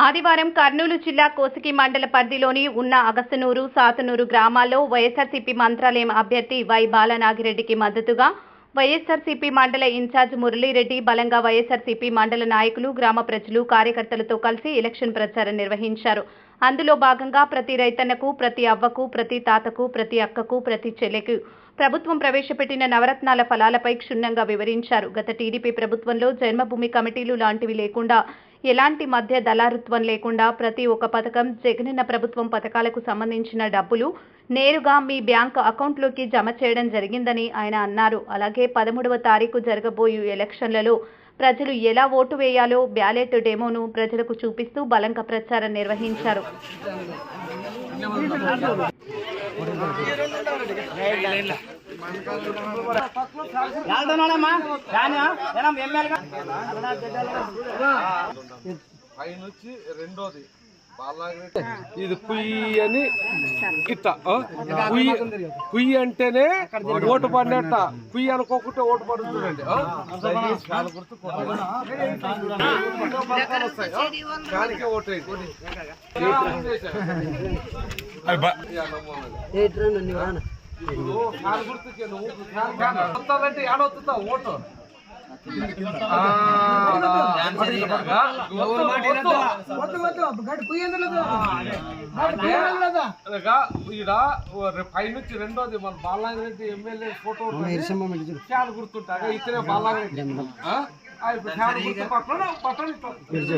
ఆదివారం కర్నూలు జిల్లా కోసికి మండల పరిధిలోని ఉన్న అగసనూరు సాతనూరు గ్రామాల్లో వైఎస్ఆర్సీపీ మంత్రాలయం అభ్యర్థి వై బాలనాగిరెడ్డికి మద్దతుగా వైఎస్ఆర్సీపీ మండల ఇన్ఛార్జ్ మురళీరెడ్డి బలంగా వైఎస్ఆర్సీపీ మండల నాయకులు గ్రామ ప్రజలు కార్యకర్తలతో కలిసి ఎలక్షన్ ప్రచారం నిర్వహించారు. అందులో భాగంగా ప్రతి రైతన్నకు ప్రతి అవ్వకు ప్రతి తాతకు ప్రతి అక్కకు ప్రతి చెల్లెకు ప్రభుత్వం ప్రవేశపెట్టిన నవరత్నాల ఫలాలపై క్షుణ్ణంగా వివరించారు. గత టీడీపీ ప్రభుత్వంలో జన్మభూమి కమిటీలు లాంటివి లేకుండా ఎలాంటి మధ్య దళారుత్వం లేకుండా ప్రతి ఒక్క పథకం జగనన్న ప్రభుత్వం పథకాలకు సంబంధించిన డబ్బులు నేరుగా మీ బ్యాంక్ అకౌంట్లోకి జమ చేయడం జరిగిందని ఆయన అన్నారు. అలాగే పదమూడవ తారీఖు జరగబోయే ఎలక్షన్లలో ప్రజలు ఎలా ఓటు వేయాలో బ్యాలెట్ డెమోను ప్రజలకు చూపిస్తూ బలంగా ప్రచారం నిర్వహించారు. వెళ్తున్నాడమ్మా రానా పైనుంచి రెండోది. ఇది కుయ్యి అని ఇట్ట ఆ? కుయ్యి కుయ్యి అంటేనే ఓటు పడినట్ట. కుయ్యి అనుకోకుంటే ఓటు పడుతుందండి ఓటు గుర్తుకే ఏడవుతుందా ఓటు పైనుంచి రెండోది మన బాలారెడ్డి ఎమ్మెల్యే ఫోటో. ఫ్యాన్ గుర్తుంటాగా ఇతనే బాలారెడ్డి ఆ? ఆ,